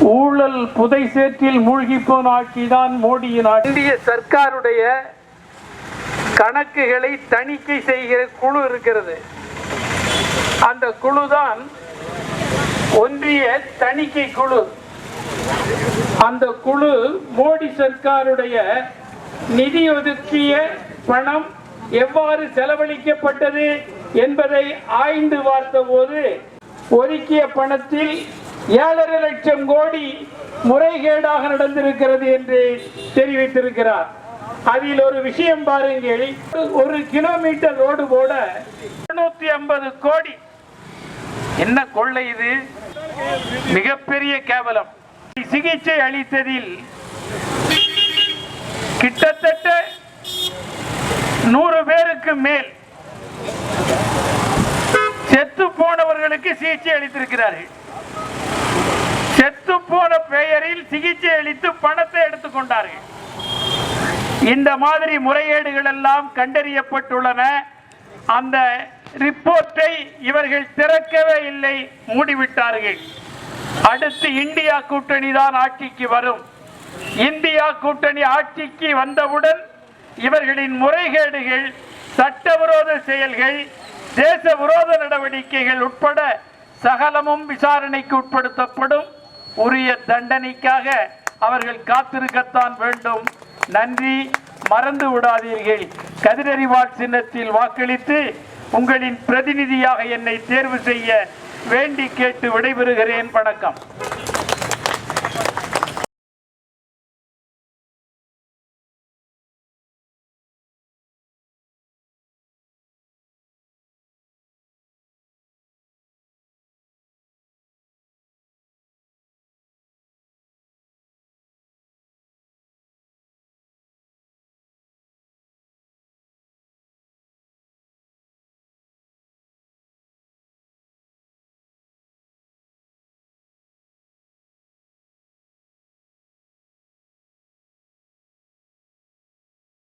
ஊழல் புதை சேற்றில் மூழ்கி போன ஆட்சிதான் மோடியின் ஆட்சி. இந்திய சர்க்காருடைய கணக்குகளை தணிக்கை செய்கிற குழு இருக்கிறது. அந்த குழுதான் ஒன்றிய தணிக்கை குழு. அந்த குழு மோடி சர்க்காருடைய நிதி ஒதுக்கிய பணம் எவ்வாறு செலவழிக்கப்பட்டது என்பதை ஆய்ந்து பார்த்த போது ஒதுக்கிய பணத்தில் ஏழரை லட்சம் கோடி முறைகேடாக நடந்திருக்கிறது என்று தெரிவித்திருக்கிறார். அதில் ஒரு விஷயம் பாருங்கள். ஒரு கிலோமீட்டர் ரோடு போட இருநூத்தி ஐம்பது கோடி. என்ன கொள்ளை இது? மிகப்பெரிய கேவலம். சிகிச்சை அளித்ததில் கிட்டத்தட்ட நூறு பேருக்கு மேல் செத்து போனவர்களுக்கு சிகிச்சை அளித்திருக்கிறார்கள். செத்து போன பெயரில் சிகிச்சை அளித்து பணத்தை எடுத்துக்கொண்டார்கள் இந்த மாதிரி முறைகேடுகள் எல்லாம் கண்டறியப்பட்டுள்ளன. அந்த ரிப்போர்ட்டை இவர்கள் திறக்கவே இல்லை மூடிவிட்டார்கள். அடுத்து இந்தியா கூட்டணி தான் ஆட்சிக்கு வரும். இந்தியா கூட்டணி ஆட்சிக்கு வந்தவுடன் இவர்களின் முறைகேடுகள் சட்டவிரோத செயல்கள் தேச விரோத நடவடிக்கைகள் உட்பட சகலமும் விசாரணைக்கு உட்படுத்தப்படும். உரிய தண்டனைக்காக அவர்கள் காத்திருக்கத்தான் வேண்டும். நன்றி. மறந்து விடாதீர்கள். கதிரறிவாள் சின்னத்தில் வாக்களித்து உங்களின் பிரதிநிதியாக என்னை தேர்வு செய்ய வேண்டி கேட்டு விடைபெறுகிறேன். வணக்கம்.